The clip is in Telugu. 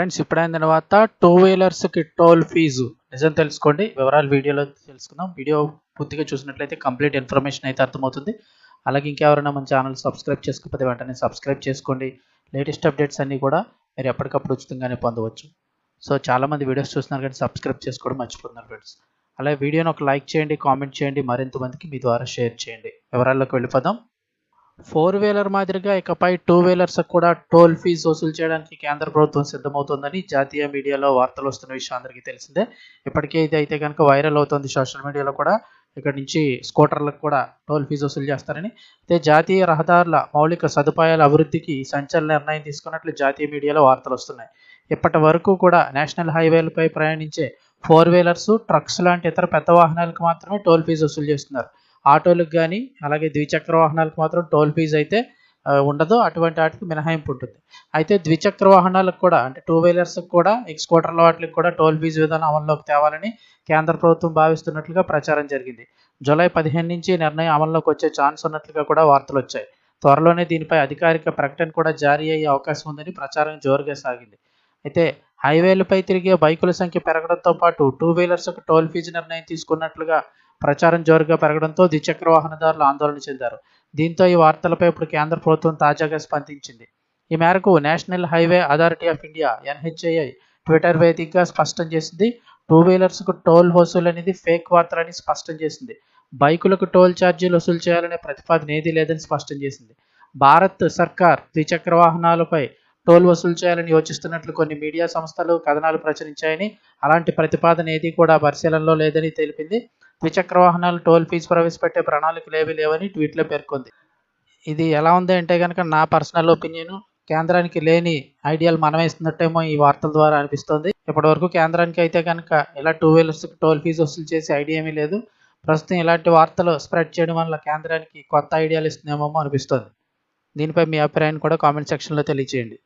ఫ్రెండ్స్ ఇప్పుడైన తర్వాత టూ వీలర్స్కి టోల్ ఫీజు నిజం తెలుసుకోండి. వివరాలు వీడియోలో తెలుసుకుందాం. వీడియో పూర్తిగా చూసినట్లయితే కంప్లీట్ ఇన్ఫర్మేషన్ అయితే అర్థమవుతుంది. అలాగే ఇంకెవరైనా మన ఛానల్ సబ్స్క్రైబ్ చేసుకోకపోతే వెంటనే సబ్స్క్రైబ్ చేసుకోండి. లేటెస్ట్ అప్డేట్స్ అన్నీ కూడా మీరు ఎప్పటికప్పుడు ఉచితంగానే పొందవచ్చు. సో చాలామంది వీడియోస్ చూస్తున్నారు కానీ సబ్స్క్రైబ్ చేసుకోవడం మర్చిపోతున్నారు ఫ్రెండ్స్ అలాగే వీడియోని ఒక లైక్ చేయండి కామెంట్ చేయండి. మరింత మందికి మీ ద్వారా షేర్ చేయండి. వివరాల్లోకి వెళ్ళిపోదాం. ఫోర్ వీలర్ మాదిరిగా ఇకపై టూ వీలర్స్ కూడా టోల్ ఫీజు వసూలు చేయడానికి కేంద్ర ప్రభుత్వం సిద్ధమవుతోందని జాతీయ మీడియాలో వార్తలు వస్తున్న విషయం అందరికీ తెలిసిందే. ఇప్పటికే ఇది అయితే కనుక వైరల్ అవుతుంది సోషల్ మీడియాలో కూడా. ఇక్కడ నుంచి స్కూటర్లకు కూడా టోల్ ఫీజు వసూలు చేస్తారని. అయితే జాతీయ రహదారుల మౌలిక సదుపాయాల అభివృద్ధికి సంచలన నిర్ణయం తీసుకున్నట్లు జాతీయ మీడియాలో వార్తలు వస్తున్నాయి. ఇప్పటి వరకు కూడా నేషనల్ హైవేలపై ప్రయాణించే ఫోర్ వీలర్స్ ట్రక్స్ లాంటి ఇతర పెద్ద వాహనాలకు మాత్రమే టోల్ ఫీజు వసూలు చేస్తున్నారు. ఆటోలకు కానీ అలాగే ద్విచక్ర వాహనాలకు మాత్రం టోల్ ఫీజు అయితే ఉండదు. అటువంటి వాటికి మినహాయింపు ఉంటుంది. అయితే ద్విచక్ర వాహనాలకు కూడా అంటే టూ వీలర్స్కి కూడా ఈ స్కూటర్ల వాటికి కూడా టోల్ ఫీజు విధానం అమల్లోకి తేవాలని కేంద్ర ప్రభుత్వం భావిస్తున్నట్లుగా ప్రచారం జరిగింది. జూలై పదిహేను నుంచి నిర్ణయం అమల్లోకి వచ్చే ఛాన్స్ ఉన్నట్లుగా కూడా వార్తలు వచ్చాయి. త్వరలోనే దీనిపై అధికారిక ప్రకటన కూడా జారీ అయ్యే అవకాశం ఉందని ప్రచారం జోరుగా సాగింది. అయితే హైవేలపై తిరిగే బైకుల సంఖ్య పెరగడంతో పాటు టూ వీలర్స్కు టోల్ ఫీజు నిర్ణయం తీసుకున్నట్లుగా ప్రచారం జోరుగా పెరగడంతో ద్విచక్ర వాహనదారులు ఆందోళన చెందారు. దీంతో ఈ వార్తలపై ఇప్పుడు కేంద్ర ప్రభుత్వం తాజాగా స్పందించింది. ఈ మేరకు national highway authority of India NHAI Twitter వేదికగా స్పష్టం చేసింది. టూ వీలర్స్కు టోల్ వసూలు అనేది ఫేక్ వార్తలని స్పష్టం చేసింది. బైకులకు టోల్ ఛార్జీలు వసూలు చేయాలనే ప్రతిపాదన ఏదీ లేదని స్పష్టం చేసింది. భారత్ సర్కార్ ద్విచక్ర వాహనాలపై టోల్ వసూలు చేయాలని యోచిస్తున్నట్లు కొన్ని మీడియా సంస్థలు కథనాలు ప్రచురించాయని అలాంటి ప్రతిపాదన ఏది కూడా పరిశీలనలో లేదని తెలిపింది. ద్విచక్ర వాహనాలు టోల్ ఫీజు ప్రవేశపెట్టే ప్రణాళికలు ఏవీ లేవని ట్వీట్లో పేర్కొంది. ఇది ఎలా ఉంది అంటే కనుక నా పర్సనల్ ఒపీనియన్ కేంద్రానికి లేని ఐడియాలు మనం ఇస్తున్నట్టేమో ఈ వార్తల ద్వారా అనిపిస్తోంది. ఇప్పటివరకు కేంద్రానికి అయితే కనుక ఇలా టూ వీలర్స్కి టోల్ ఫీజు వసూలు చేసే ఐడియా ఏమీ లేదు. ప్రస్తుతం ఇలాంటి వార్తలు స్ప్రెడ్ చేయడం వల్ల కేంద్రానికి కొత్త ఐడియాలు ఇస్తుందేమో అనిపిస్తుంది. దీనిపై మీ అభిప్రాయాన్ని కూడా కామెంట్ సెక్షన్లో తెలియజేయండి.